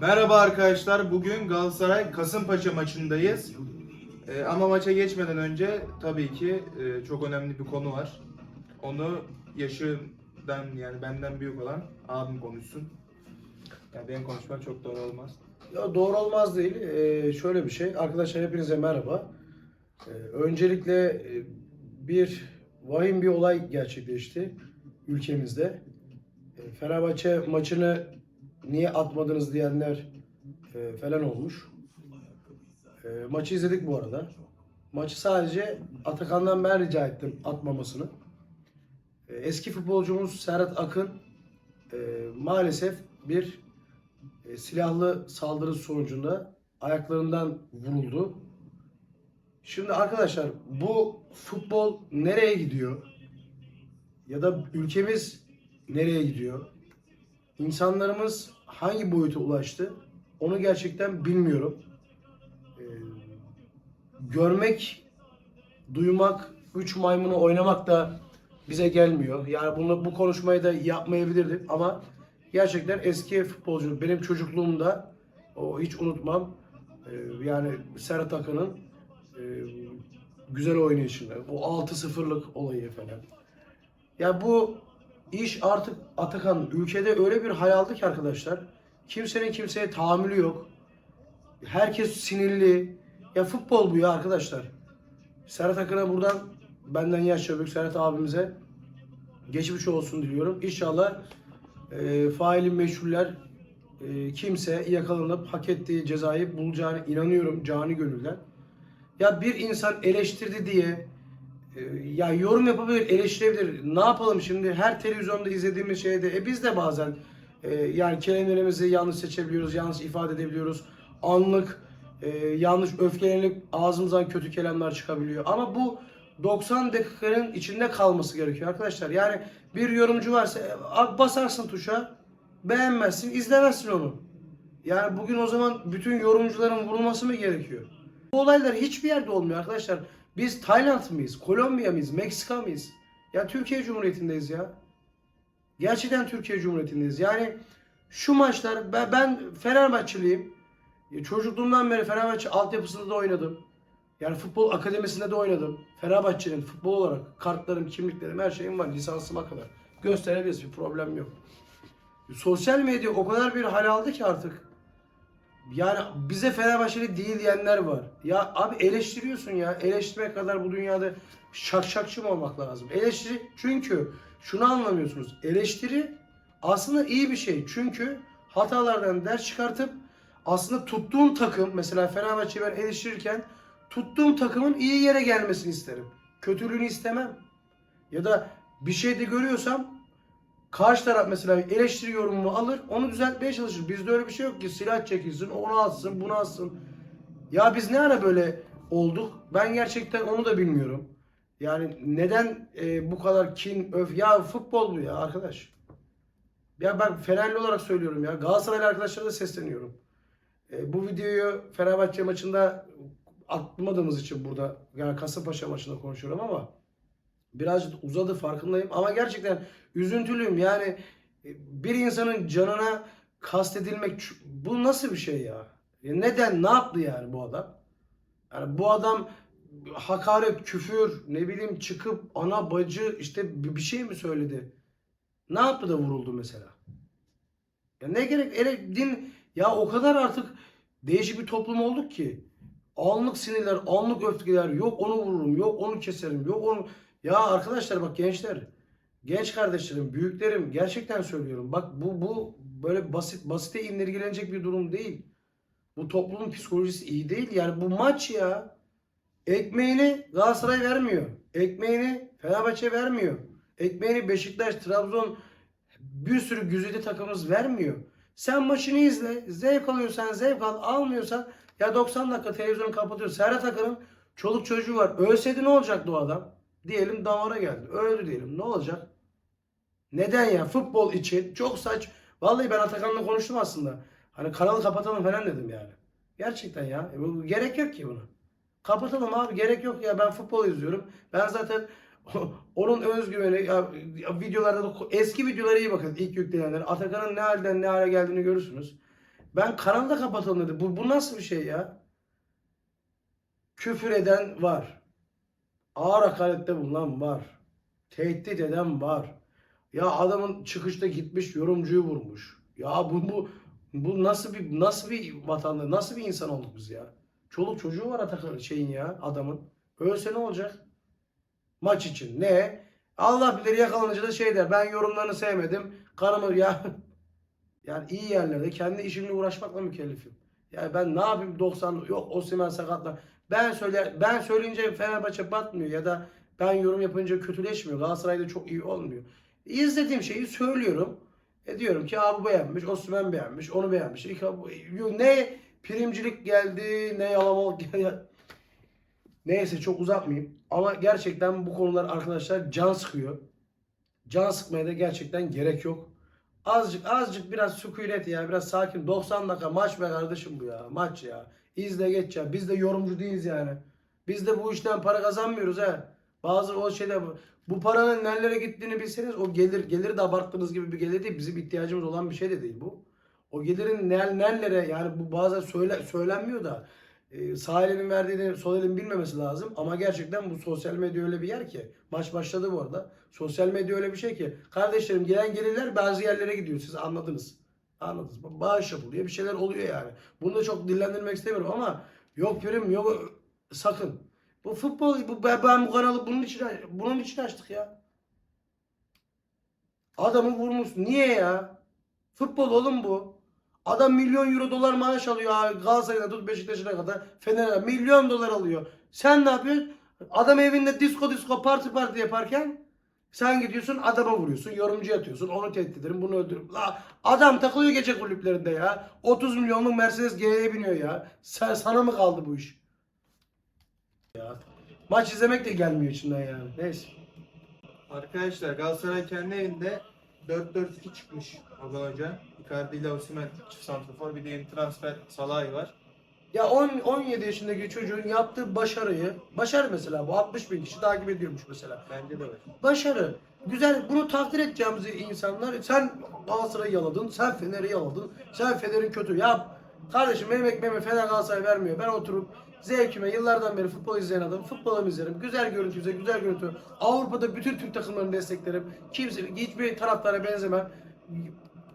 Merhaba arkadaşlar. Bugün Galatasaray Kasımpaşa maçındayız. Ee, ama maça geçmeden önce tabii ki e, çok önemli bir konu var. Onu yaşından yani benden büyük olan abim konuşsun. Yani benim konuşmam çok doğru olmaz. Ya doğru olmaz değil. Ee, şöyle bir şey. Arkadaşlar hepinize merhaba. Ee, öncelikle e, bir vahim bir olay gerçekleşti ülkemizde. Ee, Fenerbahçe maçını niye atmadınız diyenler e, falan olmuş. Ee, maçı izledik bu arada. Maçı sadece Atakan'dan ben rica ettim atmamasını. Ee, eski futbolcumuz Serhat Akın e, maalesef bir e, silahlı saldırı sonucunda ayaklarından vuruldu. Şimdi arkadaşlar bu futbol nereye gidiyor? Ya da ülkemiz nereye gidiyor? İnsanlarımız hangi boyuta ulaştı? Onu gerçekten bilmiyorum. Ee, görmek, duymak, üç maymunu oynamak da bize gelmiyor. Yani bunu bu konuşmayı da yapmayabilirdim ama gerçekten eski futbolcu benim çocukluğumda o hiç unutmam. Ee, yani Serhat Akın'ın e, güzel oynayışını, o 6-0'lık olayı falan. Ya bu iş artık Atakan ülkede öyle bir hal aldı ki arkadaşlar. Kimsenin kimseye tahammülü yok. Herkes sinirli. Ya futbol bu ya arkadaşlar. Serhat Akın'a buradan benden yaşça büyük Serhat abimize geçmiş olsun diliyorum. İnşallah e, faili meşhuller e, kimse yakalanıp hak ettiği cezayı bulacağına inanıyorum cani gönülden. Ya bir insan eleştirdi diye ya yorum yapabilir, eleştirebilir. Ne yapalım şimdi? Her televizyonda izlediğimiz şeyde e biz de bazen e, yani kelimelerimizi yanlış seçebiliyoruz, yanlış ifade edebiliyoruz. Anlık e, yanlış öfkelenip ağzımızdan kötü kelamlar çıkabiliyor. Ama bu 90 dakikanın içinde kalması gerekiyor arkadaşlar. Yani bir yorumcu varsa e, basarsın tuşa, beğenmezsin, izlemezsin onu. Yani bugün o zaman bütün yorumcuların vurulması mı gerekiyor? Bu olaylar hiçbir yerde olmuyor arkadaşlar. Biz Tayland mıyız? Kolombiya mıyız? Meksika mıyız? Ya Türkiye Cumhuriyeti'ndeyiz ya. Gerçekten Türkiye Cumhuriyeti'ndeyiz. Yani şu maçlar ben, ben Fenerbahçeliyim. E, Çocukluğumdan beri Fenerbahçe altyapısında da oynadım. Yani futbol akademisinde de oynadım. Fenerbahçe'nin futbol olarak kartlarım, kimliklerim, her şeyim var lisansıma kadar. Gösterebiliriz bir problem yok. Sosyal medya o kadar bir hal aldı ki artık. Yani bize Fenerbahçeli değil diyenler var. Ya abi eleştiriyorsun ya. Eleştirmek kadar bu dünyada şakşakçı mı olmak lazım? Eleştiri çünkü şunu anlamıyorsunuz. Eleştiri aslında iyi bir şey. Çünkü hatalardan ders çıkartıp aslında tuttuğun takım mesela Fenerbahçe'yi ben eleştirirken tuttuğum takımın iyi yere gelmesini isterim. Kötülüğünü istemem. Ya da bir şey de görüyorsam Karşı taraf mesela eleştiri yorumumu alır, onu düzeltmeye çalışır. Bizde öyle bir şey yok ki silah çekilsin, onu alsın, bunu alsın. Ya biz ne ara böyle olduk? Ben gerçekten onu da bilmiyorum. Yani neden e, bu kadar kin, öf? Ya futbol bu ya arkadaş. Ya ben Fenerli olarak söylüyorum ya. Galatasaraylı arkadaşlara da sesleniyorum. E, bu videoyu Fenerbahçe maçında atmadığımız için burada yani Kasımpaşa maçında konuşuyorum ama birazcık uzadı farkındayım ama gerçekten üzüntülüyüm. Yani e, bir insanın canına kastedilmek bu nasıl bir şey ya? Neden? Ne yaptı yani bu adam? Yani bu adam hakaret, küfür, ne bileyim çıkıp ana bacı işte bir şey mi söyledi? Ne yaptı da vuruldu mesela? Ya ne gerek? Ele, din ya o kadar artık değişik bir toplum olduk ki. Anlık sinirler, anlık öfkeler. Yok onu vururum, yok onu keserim, yok onu... Ya arkadaşlar bak gençler, genç kardeşlerim, büyüklerim gerçekten söylüyorum. Bak bu bu böyle basit basite indirgenecek bir durum değil. Bu toplumun psikolojisi iyi değil. Yani bu maç ya. Ekmeğini Galatasaray vermiyor. Ekmeğini Fenerbahçe vermiyor. Ekmeğini Beşiktaş, Trabzon bir sürü güzide takımımız vermiyor. Sen maçını izle. Zevk alıyorsan zevk al. Almıyorsan ya 90 dakika televizyonu kapatıyor. Serhat Akın'ın çoluk çocuğu var. Ölseydi ne olacaktı o adam? Diyelim damara geldi. Öldü diyelim. Ne olacak? Neden ya? Futbol için çok saç. Vallahi ben Atakan'la konuştum aslında. Hani kanalı kapatalım falan dedim yani. Gerçekten ya. E gerek yok ki buna. Kapatalım abi gerek yok ya ben futbol izliyorum. Ben zaten onun özgüveni ya videolarda da eski videolara iyi bakın ilk yüklenenler. Atakan'ın ne halden ne hale geldiğini görürsünüz. Ben kanalı da kapatalım dedi. Bu, bu nasıl bir şey ya? Küfür eden var. Ağır hakarette bulunan var. Tehdit eden var. Ya adamın çıkışta gitmiş yorumcuyu vurmuş. Ya bu bu bu nasıl bir nasıl bir vatandaş, nasıl bir insan olduk biz ya? Çoluk çocuğu var Atakan şeyin ya adamın. Ölse ne olacak? Maç için. Ne? Allah bilir yakalanınca da şey der. Ben yorumlarını sevmedim. Kanımı ya yani iyi yerlerde kendi işimle uğraşmakla mükellefim. Yani ben ne yapayım 90 yok Osimhen sakatla. Ben söyle ben söyleyince Fenerbahçe batmıyor ya da ben yorum yapınca kötüleşmiyor. Galatasaray'da çok iyi olmuyor. İzlediğim şeyi söylüyorum. E diyorum ki abi beğenmiş, Osimhen beğenmiş, onu beğenmiş. Ne primcilik geldi, ne yalamalık geldi. Neyse çok uzatmayayım. Ama gerçekten bu konular arkadaşlar can sıkıyor. Can sıkmaya da gerçekten gerek yok. Azıcık azıcık biraz sükunet ya biraz sakin. 90 dakika maç be kardeşim bu ya. Maç ya. İzle geç ya. Biz de yorumcu değiliz yani. Biz de bu işten para kazanmıyoruz ha. Bazı o şeyde bu- paranın nerelere gittiğini bilseniz o gelir geliri de abarttığınız gibi bir gelir değil. Bizim ihtiyacımız olan bir şey de değil bu. O gelirin ner, nerelere yani bu bazen söyle, söylenmiyor da e, sağ elinin verdiğini sol elin bilmemesi lazım. Ama gerçekten bu sosyal medya öyle bir yer ki. Maç başladı bu arada. Sosyal medya öyle bir şey ki. Kardeşlerim gelen gelirler bazı yerlere gidiyor. Siz anladınız. Anladınız. mı? Bağış yapılıyor. Bir şeyler oluyor yani. Bunu da çok dillendirmek istemiyorum ama yok prim yok sakın. Bu futbol bu ben, bu kanalı bunun için bunun için açtık ya. Adamı vurmuş. Niye ya? Futbol oğlum bu. Adam milyon euro dolar maaş alıyor abi. Galatasaray'da tut Beşiktaş'a kadar. Fener'e milyon dolar alıyor. Sen ne yapıyorsun? Adam evinde disco disco parti parti yaparken sen gidiyorsun adama vuruyorsun. Yorumcu atıyorsun. Onu tehdit ederim. Bunu öldürürüm. La, adam takılıyor gece kulüplerinde ya. 30 milyonluk Mercedes G'ye biniyor ya. Sen, sana mı kaldı bu iş? Ya. Maç izlemek de gelmiyor içinden yani. Neyse. Arkadaşlar Galatasaray kendi evinde 4-4-2 çıkmış Okan Hoca. Icardi ile Osimhen çift santrafor. Bir de yeni transfer Salah'ı var. Ya 10 17 yaşındaki çocuğun yaptığı başarıyı, başarı mesela bu 60 bin kişi takip ediyormuş mesela. Bence de var. Başarı. Güzel. Bunu takdir edeceğimiz insanlar. Sen Galatasaray'ı yaladın. Sen Fener'i yaladın. Sen Fener'in kötü. Ya kardeşim benim ekmeğime Fener Galatasaray vermiyor. Ben oturup zevkime yıllardan beri futbol izleyen adam. Futbolu izlerim. Güzel görüntü izlerim. Güzel görüntü. Avrupa'da bütün Türk takımlarını desteklerim. Kimse, hiçbir taraftara benzemem.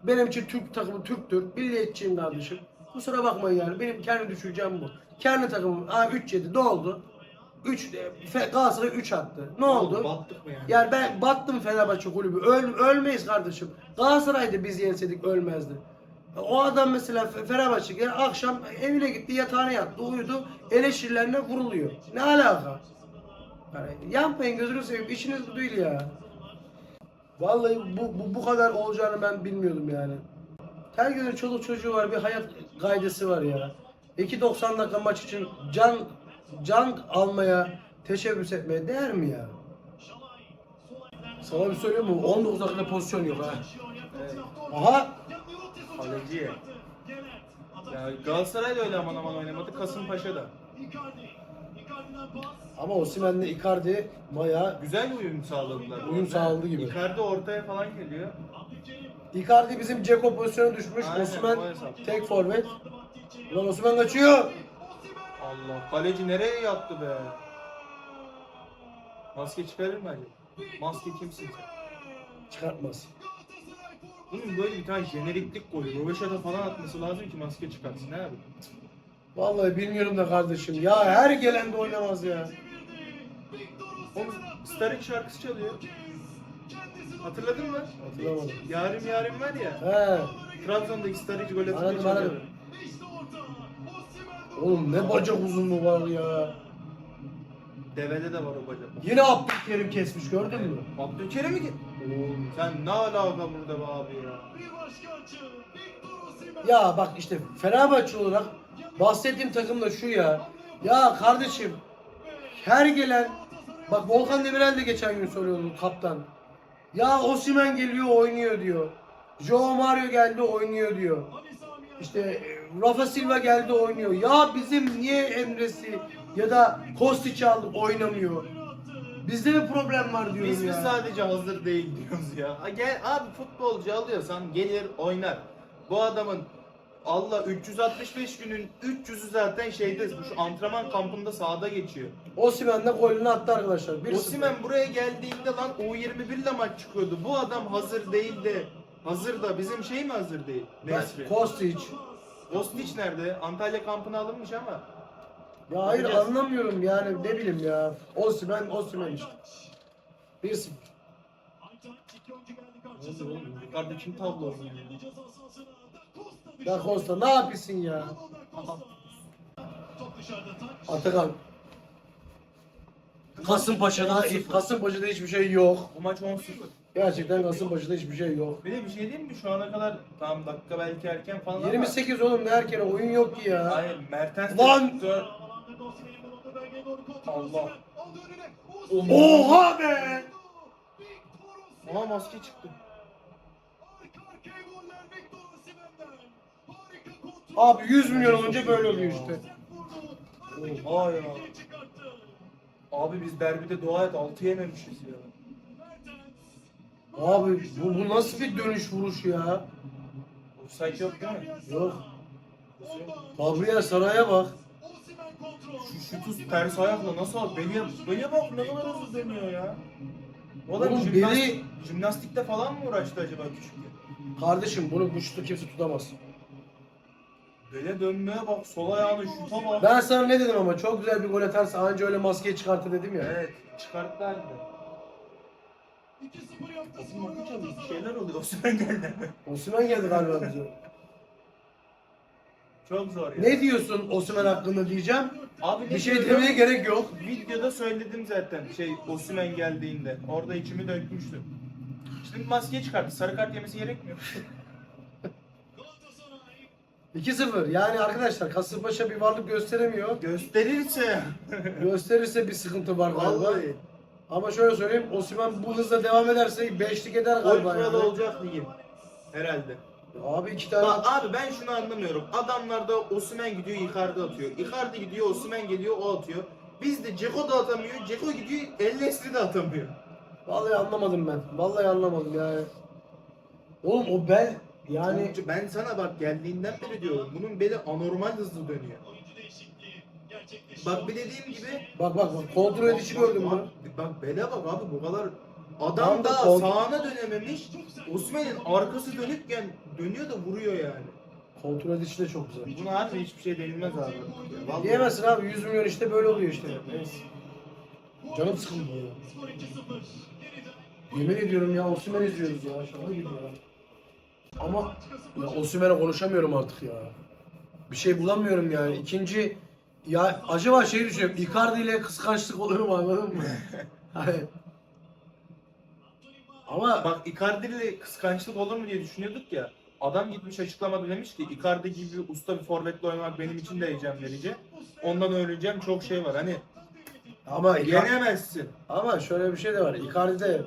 Benim için Türk takımı Türktür. Milliyetçiyim kardeşim. Kusura bakmayın yani. Benim kendi düşüncem bu. Kendi takımım. Aa 3-7 ne oldu? 3 Galatasaray 3 attı. Ne oldu? Battık mı yani? Yani ben battım Fenerbahçe kulübü. Öl, ölmeyiz kardeşim. Galatasaray'da biz yenseydik ölmezdi. O adam mesela Fe- Fenerbahçe gel akşam evine gitti yatağına yattı uyudu eleştirilerine vuruluyor. Ne alaka? Yani yapmayın gözünü seveyim işiniz bu değil ya. Vallahi bu, bu, bu kadar olacağını ben bilmiyordum yani. Herkesin çoluk çocuğu var bir hayat gaydesi var ya. 2.90 dakika maç için can can almaya teşebbüs etmeye değer mi ya? Sana bir söyleyeyim mi? 19 dakikada pozisyon yok ha. Evet. Aha! Kaleci ya. Galatasaray da öyle aman aman oynamadı. Kasımpaşa da. Ama Osimhen'le Icardi bayağı Güzel uyum sağladılar. Uyum orada. sağladı gibi. Icardi ortaya falan geliyor. Icardi bizim Ceko pozisyona düşmüş. Aynen, Osimhen o hesap. tek forvet. Ulan Osimhen kaçıyor. Allah. Kaleci nereye yattı be? Maske çıkarır mı acaba? Maske kimsin sen? Çıkartmaz. Bunun böyle bir tane jeneriklik koy. Röveşata falan atması lazım ki maske çıkartsın abi. Vallahi bilmiyorum da kardeşim. Ya her gelen de oynamaz ya. Oğlum Starring şarkısı çalıyor. Hatırladın mı? Hatırlamadım. Yarim yarim var ya. He. Trabzon'daki Starring gol atınca Anladım, çalıyor. anladım. Oğlum ne bacak uzunluğu var ya. Devede de var o bacak. Yine Abdülkerim kesmiş gördün mü? Abdülkerim mi? Oğlum. Sen ne alaka burada be abi ya? Ya bak işte Fenerbahçe olarak bahsettiğim takım da şu ya. Ya kardeşim her gelen bak Volkan Demirel de geçen gün soruyordu kaptan. Ya Osimhen geliyor oynuyor diyor. Joe Mario geldi oynuyor diyor. İşte e, Rafa Silva geldi oynuyor. Ya bizim niye Emre'si ya da Kostić aldık oynamıyor? Bizde mi problem var diyorum Biz mi ya. sadece hazır değil diyoruz ya? Ha, Gel abi futbolcu alıyorsan gelir oynar. Bu adamın Allah 365 günün 300'ü zaten şeyde bu şu antrenman kampında sahada geçiyor. Osimhen de golünü attı arkadaşlar. 1-0. Osimhen buraya geldiğinde lan U21 ile maç çıkıyordu. Bu adam hazır değil de hazır da bizim şey mi hazır değil? Nesri. Kostić. Kostić nerede? Antalya kampına alınmış ama. Ya hayır Bakacağız. anlamıyorum yani ne bileyim ya. Osimhen Osimhen işte. 1-0. Nasıl oğlum? Yukarıda kim tablo oynuyor? Ya Costa ne yapıyorsun ya? Atakan. Kasımpaşa'da, Kasımpaşa'da hiçbir şey yok. Bu maç 10-0. Gerçekten Kasımpaşa'da hiçbir şey yok. Bir de bir şey diyeyim mi? Şu ana kadar tamam dakika belki erken falan ama- 28 oğlum ne erken oyun yok ki ya. Hayır Mertens Lan! de- Allah. Oha be! Oha maske çıktı. Abi 100 milyon olunca böyle oluyor işte. Oha ya. Abi biz derbide dua et 6 yememişiz ya. Abi bu, bu nasıl bir dönüş vuruş ya? Offside yok değil mi? Yok. Gabriel Saray'a bak. Şu şutu ters ayakla nasıl al? Beliye, beliye bak ne kadar hızlı dönüyor ya. O da Oğlum jimnastik, beli- jimnastikte falan mı uğraştı acaba küçükken? Kardeşim bunu bu şutu kimse tutamaz. Bele dönmeye bak, sol ayağını şuta bak. Ben sana ne dedim ama çok güzel bir gol atarsa anca öyle maskeyi çıkartır dedim ya. Evet, çıkarttı halde. Okul okul çalıyor, bir şeyler oluyor. Osman geldi. Osimhen geldi galiba bize. Çok zor ya. Ne diyorsun Osimhen hakkında diyeceğim. Abi ne Bir şey diyorum? demeye gerek yok. Videoda söyledim zaten şey Osimhen geldiğinde. Orada içimi dökmüştüm. Şimdi maskeyi çıkarttı. Sarı kart yemesi gerekmiyor. 2-0. Yani arkadaşlar Kasımpaşa bir varlık gösteremiyor. Gösterirse. Gösterirse bir sıkıntı var galiba. Vallahi. Ama şöyle söyleyeyim Osimhen bu hızla devam ederse beşlik eder Gol galiba. kralı Yani. olacak diyeyim. Herhalde. Abi iki tane Bak abi ben şunu anlamıyorum. Adamlarda Osimhen gidiyor Icardi atıyor. Icardi gidiyor Osimhen geliyor o atıyor. Bizde Ceko da atamıyor. Ceko gidiyor El Nesri de atamıyor. Vallahi anlamadım ben. Vallahi anlamadım yani. Oğlum o bel yani ben sana bak geldiğinden beri diyorum. Bunun beli anormal hızlı dönüyor. Bak bir dediğim gibi bak bak bak kontrol edişi gördün mü? Bak, bak bele bak abi bu kadar Tam adam da da kol- sağına dönememiş. Osman'ın arkası dönükken dönüyor da vuruyor yani. Kontrol edişi de çok güzel. Buna abi hiçbir şey denilmez abi. Vallahi. Diyemezsin abi 100 milyon işte böyle oluyor işte. Neyse. Canım sıkıldı ya. Yemin ediyorum ya Osimhen izliyoruz ya. Şaka gibi ya. Ama ya Osimhen'e konuşamıyorum artık ya. Bir şey bulamıyorum yani. İkinci ya acaba şey düşünüyorum. Icardi ile kıskançlık olur mu anladın mı? Hani ama Bak Icardi ile kıskançlık olur mu diye düşünüyorduk ya. Adam gitmiş açıklamada demiş ki Icardi gibi usta bir forvetle oynamak benim için de heyecan verici. Ondan öğreneceğim çok şey var. Hani ama Icardi- yenemezsin. Ama şöyle bir şey de var. Icardi'de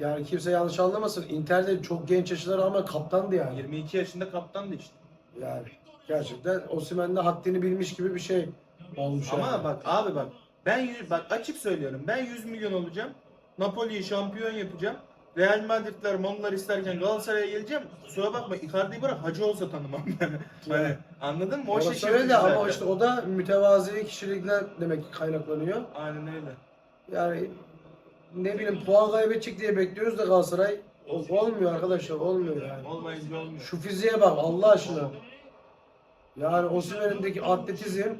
yani kimse yanlış anlamasın. Inter'de çok genç yaşlara rağmen kaptandı yani. 22 yaşında kaptandı işte. Yani gerçekten Osimhen'de haddini bilmiş gibi bir şey olmuş Ama yani. bak abi bak ben yüz- bak açık söylüyorum. Ben 100 milyon olacağım. Napoli'yi şampiyon yapacağım. Real Madrid'ler, Manlar isterken Galatasaray'a geleceğim. Kusura bakma Icardi'yi bırak hacı olsa tanımam ben. hani, anladın mı? O Orası şaşırtıcı öyle de ama işte o da mütevazi kişilikler demek ki kaynaklanıyor. Aynen öyle. Yani ne bileyim puan kaybedecek diye bekliyoruz da Galatasaray O- olmuyor arkadaşlar olmuyor yani. Olmayınca olmuyor. Şu fiziğe bak Allah aşkına. Yani Osimhen'indeki atletizm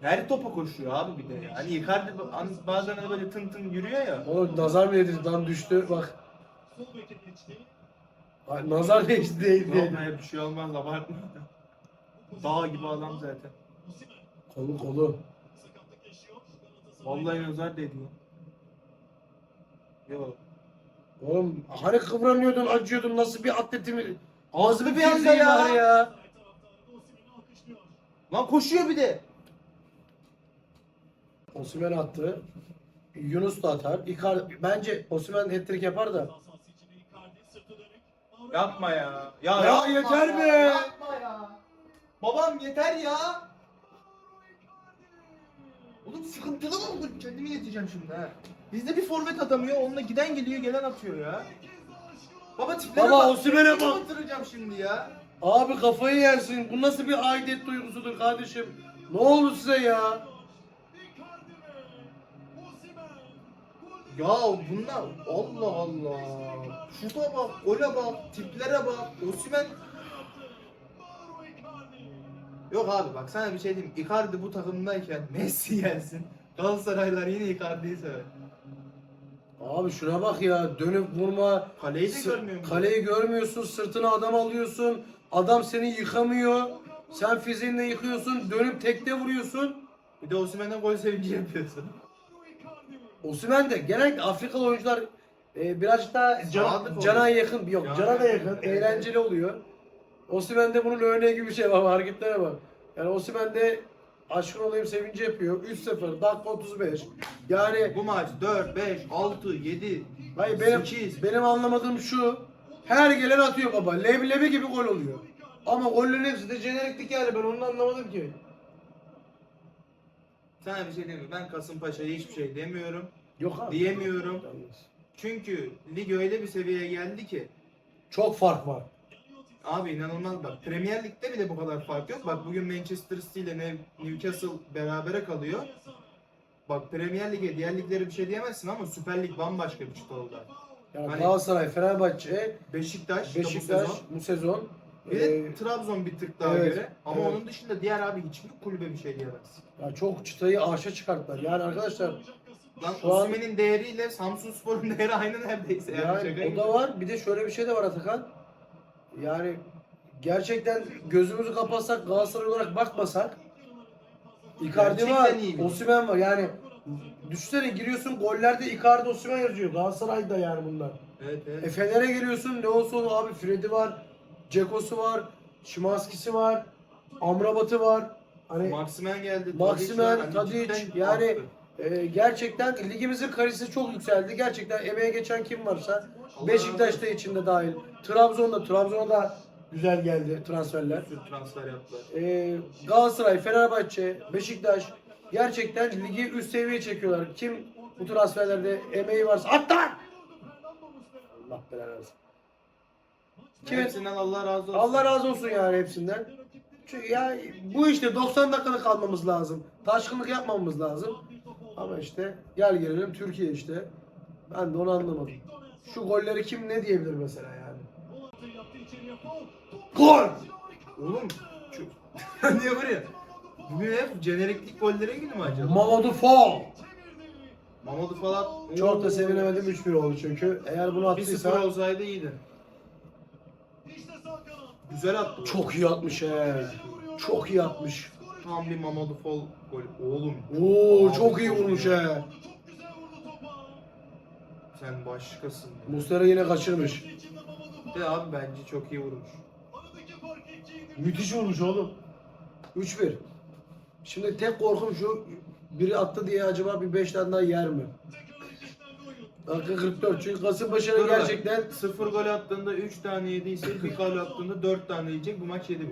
Her topa koşuyor abi bir de. Hani Icardi bazen hani böyle tın tın yürüyor ya. onu nazar mı yedirdi lan düştü bak. Ay, nazar değişti değil değil. Olmaya bir şey olmaz abartma. Dağ gibi adam zaten. Kolu kolu. Vallahi nazar değdi lan. Yok. Oğlum hani kıvranıyordun acıyordun nasıl bir atletimi Ağzı bir anda ya. var ya. Lan koşuyor bir de. Osimhen attı. Yunus da atar. Icardi, bence Osimhen hat-trick yapar da. Yapma ya. Ya, Ya yapma yeter ya, be. Yapma ya. Babam yeter ya. Oğlum sıkıntılı mı oldun? Kendimi yeteceğim şimdi ha. Bizde bir forvet atamıyor. Onunla giden geliyor gelen atıyor ya. Baba tiplere Baba. Osimhen'e bak. Batıracağım şimdi ya. Abi kafayı yersin. Bu nasıl bir aidet duygusudur kardeşim? Ne oldu size ya? Ya bunlar Allah Allah. Şuta bak, gole bak, tiplere bak. Osimhen Yok abi bak sana bir şey diyeyim. Icardi bu takımdayken Messi gelsin. Galatasaraylar yine Icardi'yi sever. Abi şuna bak ya. Dönüp vurma. Kaleyi de Sı- görmüyor musun? Kaleyi görmüyorsun. Sırtına adam alıyorsun. Adam seni yıkamıyor. Sen fiziğinle yıkıyorsun. Dönüp tekte vuruyorsun. Bir de Osimhen'den gol sevinci yapıyorsun. Osimhen de genellikle Afrikalı oyuncular e, birazcık daha can, Sadık cana oluyor. yakın. Yok Yani- cana da yakın. Eğlenceli oluyor. Osimhen'de bunun örneği gibi bir şey var. Hareketlere bak. Yani Osimhen'de aşkın olayım sevinci yapıyor. 3-0 dakika 35. Yani Bu maç 4, 5, 6, 7, Hayır benim 8. benim anlamadığım şu. Her gelen atıyor baba. Leblebi gibi gol oluyor. Ama gollerin hepsi de jeneriklik yani ben onu anlamadım ki. Sana bir şey mi? Ben Kasımpaşa'ya hiçbir şey demiyorum. Yok abi. Diyemiyorum. Çünkü lig öyle bir seviyeye geldi ki Çok fark var. Abi inanılmaz bak. Premier Lig'de bile bu kadar fark yok. Bak bugün Manchester City ile New- Newcastle berabere kalıyor. Bak Premier Lig'e diğer liglere bir şey diyemezsin ama Süper Lig bambaşka bir şey oldu. Yani Hani- Galatasaray, Fenerbahçe, Beşiktaş, da bu Beşiktaş sezon. bu sezon Bir de e, Trabzon bir tık daha evet, göre. Ama evet. onun dışında diğer abi hiçbir kulübe bir şey diyemezsin. ya çok çıtayı arşa çıkarttılar. Yani arkadaşlar Lan Şu an- Osimhen'in değeriyle Samsun Spor'un değeri aynı neredeyse. Yani, yani şaka o gibi. da var. Bir de şöyle bir şey de var Atakan. Yani gerçekten gözümüzü kapatsak Galatasaray olarak bakmasak Icardi Gerçekten var, iyi bir- Osimhen var. Yani düşünsene giriyorsun gollerde Icardi Osimhen yazıyor. Galatasaray'da yani bunlar. Evet evet. E Fener'e giriyorsun ne olsa olur abi Fred'i var, Ceko'su var, Şimanski'si var, Amrabat'ı var. Hani Maximen geldi. Maximen, Tadic, Tadic, cidden yani arttı. e, gerçekten ligimizin kalitesi çok yükseldi. Gerçekten emeğe geçen kim varsa Beşiktaş'ta içinde dahil. Trabzon'da, Trabzon'a da güzel geldi transferler. Sürü transfer yaptılar. E, Galatasaray, Fenerbahçe, Beşiktaş gerçekten ligi üst seviyeye çekiyorlar. Kim bu transferlerde emeği varsa hatta Allah belanı versin. Kimin- Hepsinden Allah razı olsun. Allah razı olsun yani hepsinden. Çünkü ya bu işte 90 dakikada kalmamız lazım. Taşkınlık yapmamamız lazım. Ama işte gel gelelim Türkiye işte. Ben de onu anlamadım. Şu golleri kim ne diyebilir mesela yani? Gol! Oğlum şu... Niye buraya? Bugün hep jeneriklik gollere günü mü acaba? Mamadou Fall. Mamadou falan. Çok da sevinemedim 3-1 oldu çünkü. Eğer bunu 1-0 attıysa olsaydı iyiydi. Güzel attı. çok iyi atmış he. Çok iyi atmış. Mamadou Fall golü. Oğlum. Oo çok iyi vurmuş he. Sen başkasın. ya. Muslera yine kaçırmış. De abi bence çok iyi vurmuş. Müthiş olmuş oğlum. 3-1. Şimdi tek korkum şu biri attı diye acaba bir 5 tane daha yer mi? Dakika 44 çünkü Kasımpaşa'nın Dur bak, gerçekten Sıfır gol attığında 3 tane yediyse bir gol attığında 4 tane yiyecek. Bu maç 7-1.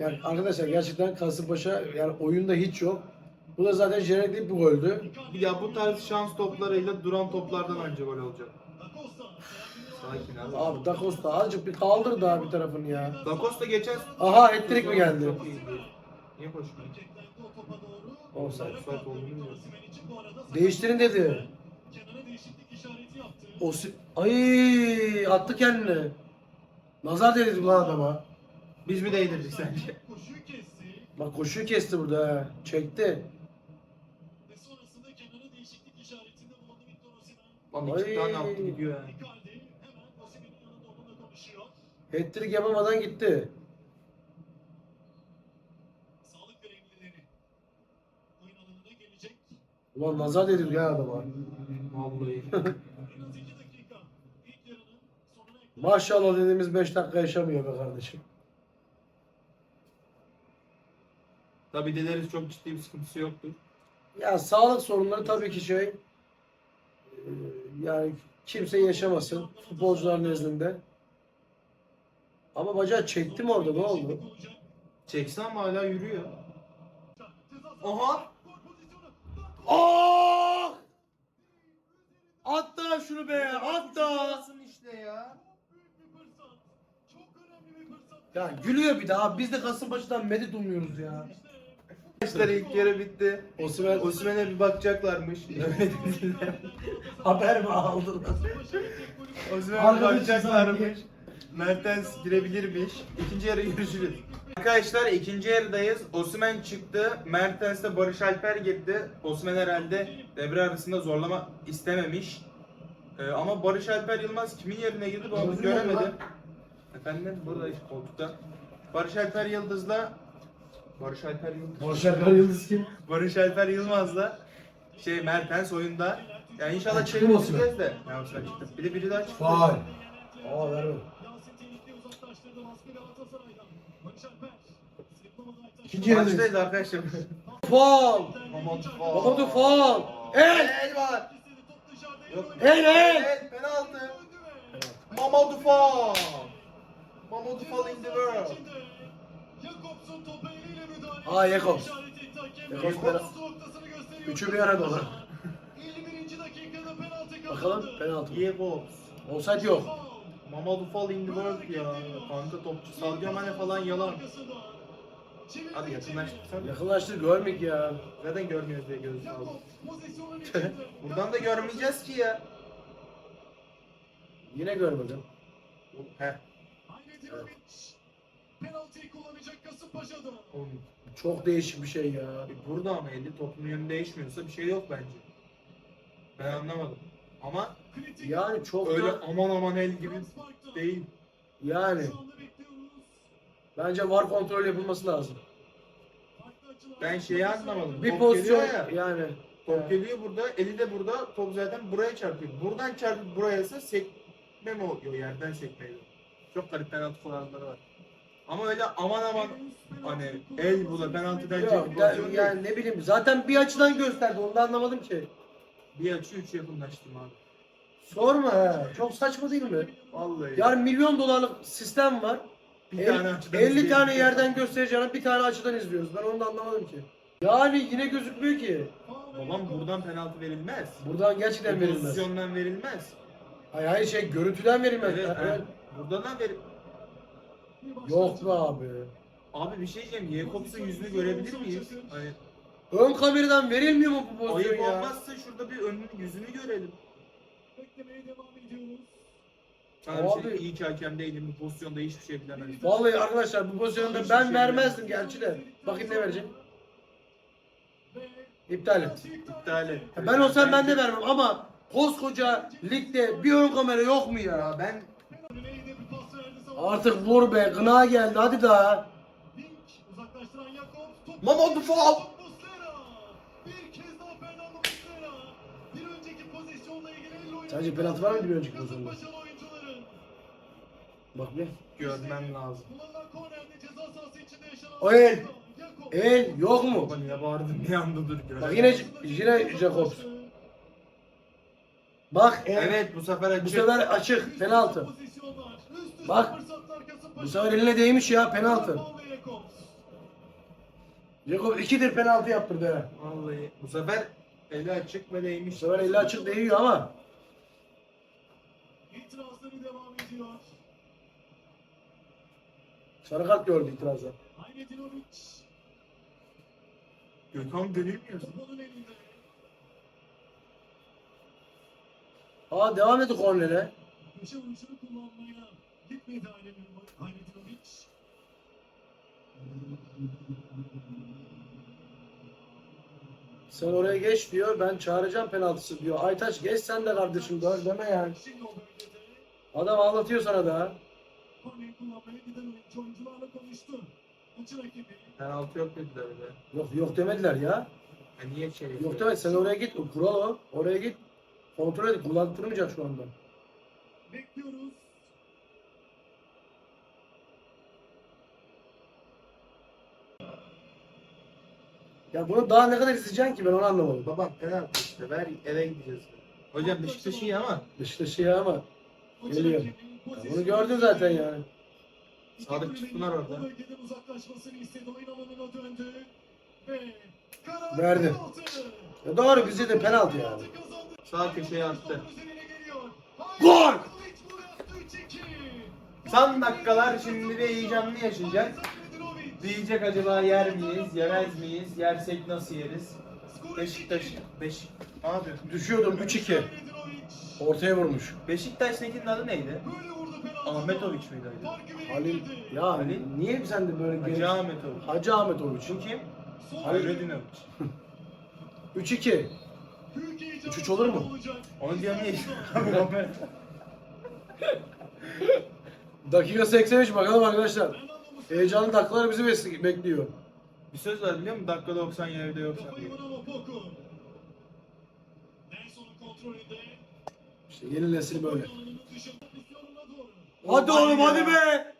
Yani arkadaşlar gerçekten Kasımpaşa yani oyunda hiç yok. Bu da zaten jenerik bir goldü. Ya bu tarz şans toplarıyla duran toplardan önce gol olacak. Sakin abi. Abi Da Costa azıcık bir kaldır daha bir tarafını ya. Da Costa geçen Aha hat-trick mi geldi? Çok iyiydi. Niye koşmuyor? Offside. Offside olduğunu. Değiştirin dedi. O Ay attı kendini. Nazar değdirdik lan adama. Biz mi değdirdik sence? Bak koşuyu kesti burada ha. Çekti. Lan iki tane attı gidiyor yani. Hat-trick yapamadan gitti. Ulan nazar dedim ya adama. Vallahi. Maşallah dediğimiz 5 dakika yaşamıyor be kardeşim. Tabi dileriz çok ciddi bir sıkıntısı yoktur. Ya sağlık sorunları tabii ki şey e, yani kimse yaşamasın futbolcular nezdinde. Ama bacağı çekti mi orada ne oldu? Çekse ama hala yürüyor. Aha! Ah! At da şunu be, at da. Nasıl işte ya? Ya gülüyor bir daha. Biz de Kasımpaşa'dan medet umuyoruz ya. Arkadaşlar ilk yarı bitti. Osimhen Osimhen'e bir bakacaklarmış. Öyle dediler. haber mi aldın? Osimhen'e bir bakacaklarmış. Mertens girebilirmiş. İkinci yarı görüşürüz. Arkadaşlar ikinci yarıdayız. Osimhen çıktı. Mertens'te Barış Alper girdi. Osimhen herhalde devre arasında zorlama istememiş. Ee, ama Barış Alper Yılmaz kimin yerine girdi onu Yıldız'ın yerine göremedim. lan. Efendim burada koltukta. Barış Alper Yıldız'la Barış Alper Yıldız. Boşver Yıldız kim? Barış Alper Yılmaz'la şey Mertens oyunda. Yani inşallah çıktı mı çevireceğiz de. Ya Osimhen çıktı. Bir de biri daha çıktı. Faal. Aa verme. İkinci yarıdayız. Maçtayız arkadaşlar. Faal. Mamadou Mamadou faal. El. El var. Yok. El el. El penaltı. Mamadou faul. Mamadou faul in the world. Aa Jakobs. Jakobs penaltı. Üçü bir arada olur. Bakalım penaltı. Diego. Olsaydı yok. Mamadou faul in the world ya. Kanka topçu Sadio Mane falan yalan. Hadi yakınlaştırsan. Yakınlaştır görmek ya. Zaten görmüyoruz diye gözü aldım. Buradan da görmeyeceğiz ki ya. Yine görmedim. Heh. Kasımpaşa'da. Oğlum, Çok değişik bir şey ya. Burada ama eli topun yönü değişmiyorsa bir şey yok bence. Ben anlamadım. Ama Yani çok öyle da aman aman el gibi değil. yani bence var kontrol yapılması lazım. Ben şeyi anlamadım. Bir Top pozisyon geliyor ya. yani. Top geliyor burada, eli de burada, top zaten buraya çarpıyor. Buradan çarpıp buraya ise sekme mi oluyor yerden sekmeyle. Çok garip penaltı kullananları var. Ama öyle aman aman hani el bu da penaltı denecek Yok, bir pozisyon değil. yani ne bileyim zaten bir açıdan gösterdi onu da anlamadım ki. Bir açı üç yakınlaştım abi. Sorma ha. Çok saçma değil mi? Vallahi. Yani milyon dolarlık sistem var. bir El- tane açıdan 50 izleyelim. tane yerden göstereceğine bir tane açıdan izliyoruz. Ben onu da anlamadım ki. Yani yine gözükmüyor ki. Babam buradan penaltı verilmez. Buradan gerçekten Bu verilmez. Pozisyondan verilmez. Hayır hayır şey görüntüden verilmez. Evet, evet. Buradan da ver. Yok be abi. Abi bir şey diyeceğim. Jakobs'un yüzünü görebilir miyiz? Hani Ön kameradan verilmiyor mu bu pozisyon ayıp ya? olmazsa şurada bir önünün yüzünü görelim. Beklemeye devam ediyoruz. Sana bir Abi. şey iyi ki hakem değilim. Bu pozisyonda hiçbir şey bilemem. Vallahi arkadaşlar bu pozisyonda ben vermezdim gerçi de. Bakayım ne verecek. Ve İptal et. İptal et. Ya Ben olsam ben de vermem ama koskoca ligde bir ön kamera yok mu ya? Ya ben Artık vur be gına geldi hadi daha. Top- Mamadou faul. Sence penaltı var mıydı bir önceki pozisyonda? Bak bir. görmem lazım. O el. El yok mu? Niye bağırdın? Bir anda dur görelim. Bak yine yine Jakobs. Bak el. Evet bu sefer açık. Bu sefer açık penaltı. Bak. Bu sefer eline değmiş ya penaltı. Jakob ikidir penaltı yaptırdı ha. Vallahi bu sefer eli açık ve Bu değmiş. sefer eli açık değiyor ama. İtirazları devam ediyor. Sarı kart gördü itirazda. Gökhan elinde. Aa devam etti kornere. Köşe vuruşunu kullanmaya gitmedi Aydinovic. Sen oraya geç diyor. Ben çağıracağım penaltısı diyor. Aytaç geç sen de kardeşim diyor. Deme yani. Adam anlatıyor sana da. Penaltı yok dediler öyle. Yok yok demediler ya. Ya niye şey Yok demek sen oraya git. O kural o. Oraya git. Kontrol et. Kullandırmayacak şu anda. bekliyoruz. Ya bunu daha ne kadar izleyeceksin ki ben onu anlamadım. Babam penaltı işte ver eve gideceğiz. Hocam Beşiktaş iyi ama Beşiktaş'ı ya ama. Geliyor. Ya bunu gördün zaten yani. Sadık çıktılar orada. Bu bölgeden uzaklaşmasını istedi. Oyun alanına döndü. Ve karar Verdi. Ya doğru bize de penaltı yani. Sağ köşeye attı. Gol! Aydinovic bunu yaptı, 3-2. Son dakikalar şimdi bir heyecanlı yaşayacak. Diyecek acaba yer miyiz, yemez miyiz? Yersek nasıl yeriz? Beşiktaş, Beş... Ne yapıyorsun? Düşüyordum 3-2. Halilovic. Ortaya vurmuş. Beşiktaş'takinin adı neydi? Ahmetoviç miydi acaba? Halil ya Halil? niye sen de böyle Hacı genç? Ahmetoviç. Hacı Ahmetoviç. Bu kim? Son Hayredinoviç. 3-2. büyük heyecan Üç üç olur mu? Onu diyorum niye? Dakika 83 bakalım arkadaşlar. Heyecanlı dakikalar bizi bes- bekliyor. bir söz var biliyor musun? Dakika 90 yerde yok. İşte yeni nesil böyle. Hadi oğlum hadi be!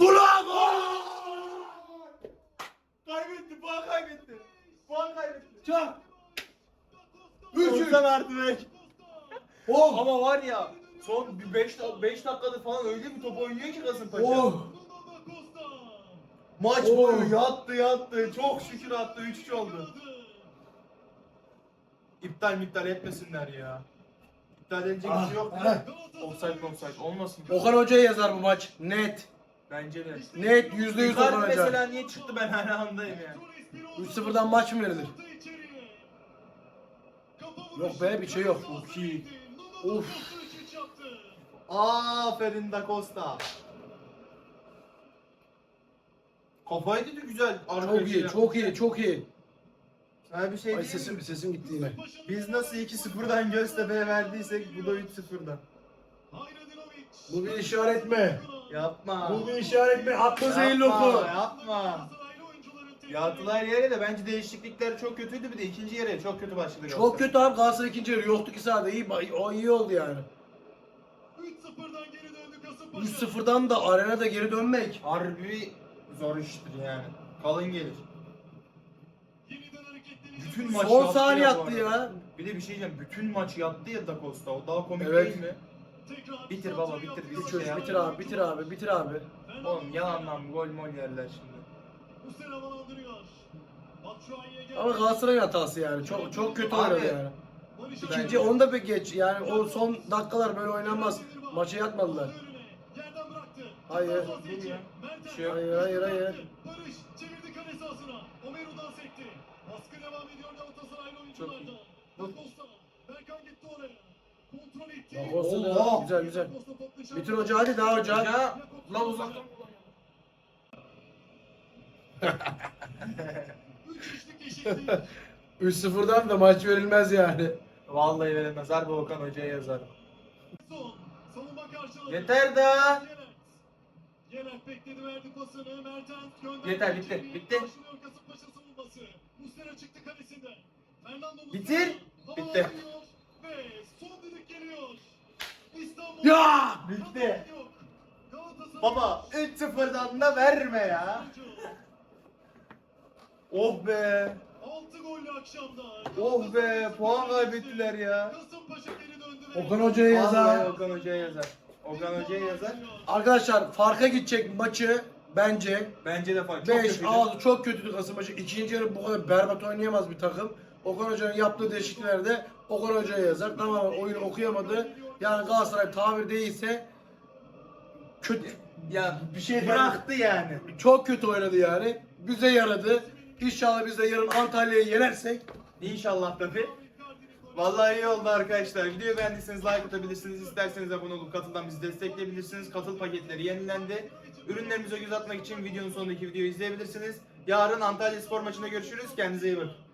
Bravo! Kaybetti, puan kaybetti. Puan kaybetti. Çak! Üç. 90 artı 5. Oh! Ama var ya son bir 5 5 dakikada falan öyle bir top oynuyor ki Kasımpaşa. Oh! Maç Oh. boyu yattı yattı. Çok şükür attı 3-3 oldu. İptal miptal etmesinler ya. İptal edilecek bir şey yok. Ah, Offside offside olmasın. Okan Hoca'ya yazar bu maç. Net. Bence de. Net %100 Icardi Okan Hoca. mesela niye çıktı ben hala andayım yani. 3-0'dan maç mı verilir? Yok be, bir şey yok. Çok iyi. Of. Aferin Da Costa. Kafayı dedi güzel. Çok iyi, çok iyi, çok iyi. Sana bir şey Ay diyeyim mi? sesim sesim gitti yine. Biz nasıl 2-0'dan Göztepe'ye verdiysek bu da 3-0'dan. Bu bir işaret mi? Yapma. Bu bir işaret mi? Atma zehirli yapma, oku. yapma. Yattılar yere de bence değişiklikler çok kötüydü bir de ikinci yere çok kötü başladı. Çok kötü abi Galatasaray ikinci yarı yoktu ki sahada. İyi, o iyi oldu yani. 3-0'dan geri döndü Kasımpaşa. 3-0'dan da arenada geri dönmek. Harbi zor iştir yani. Kalın gelir. Bütün maç Son yattı saniye bu attı arada. ya. Bir de bir şey diyeceğim. Bütün maç yattı ya Da Costa. O daha komik Evet. değil mi? Bitir baba, bitir, bitir. Bitir, Şey bitir yapma. abi, bitir abi, bitir abi. Oğlum yalandan gol mol yerler şimdi. Bu sene havalandırıyor. Batshuayi'ye geldi. Ama Galatasaray'ın hatası yani. Çok çok kötü Abi, oynadı yani. İkinci onu da bir geç. Yani o son dakikalar böyle oynanmaz. Maça yatmadılar. Hayır. Yok. Hayır, hayır, hayır. Barış çevirdi kale sahasına. Omeru'dan sekti. Baskı devam ediyor Galatasaraylı oyunculardan. Da Costa. Berkan gitti oraya. Kontrol etti. Da Costa da- güzel, güzel. Bitir hoca hadi daha hoca. Ya lan uzaktan Üç üçlük eşitlik. 3-0'dan da maç verilmez yani. Vallahi veremez. Harbi Okan Hoca'ya yazar. Son. Savunma karşıladı. Yeter daha. Yener bekledi verdi pasını. Mertens gönderdi. Yeter, bitti, bitti. Karşılıyor Kasımpaşa savunması. Muslera çıktı kalesinden. Fernando Muslera. Bitir. Bitti. Ve son düdük geliyor. İstanbul. Ya! Bitti. Baba 3-0'dan da verme ya. Oh be. 6 gollü akşamda. Oh be. Puan kaybettiler ya. Kasımpaşa geri döndü. Okan Hoca'ya yazar. Okan Hoca'ya yazar. Okan Hoca'ya yazar. Arkadaşlar farka gidecek maçı bence Bence de fark. 5 kötüydü. 6 çok kötüydü Kasımpaşa. İkinci yarı bu kadar berbat oynayamaz bir takım. Okan Hoca'nın yaptığı değişikliklerde Okan Hoca'ya yazar. Tamamen oyunu okuyamadı. Yani Galatasaray tabir değilse kötü Ya bir şey bıraktı yani. çok kötü oynadı yani. Bize yaradı. İnşallah biz de yarın Antalya'yı yenersek İnşallah tabi. Vallahi iyi oldu arkadaşlar. Videoyu beğendiyseniz like atabilirsiniz. İsterseniz abone olup katıldan bizi destekleyebilirsiniz. Katıl paketleri yenilendi. Ürünlerimize göz atmak için videonun sonundaki videoyu izleyebilirsiniz. Yarın Antalya Spor maçında görüşürüz. Kendinize iyi bakın.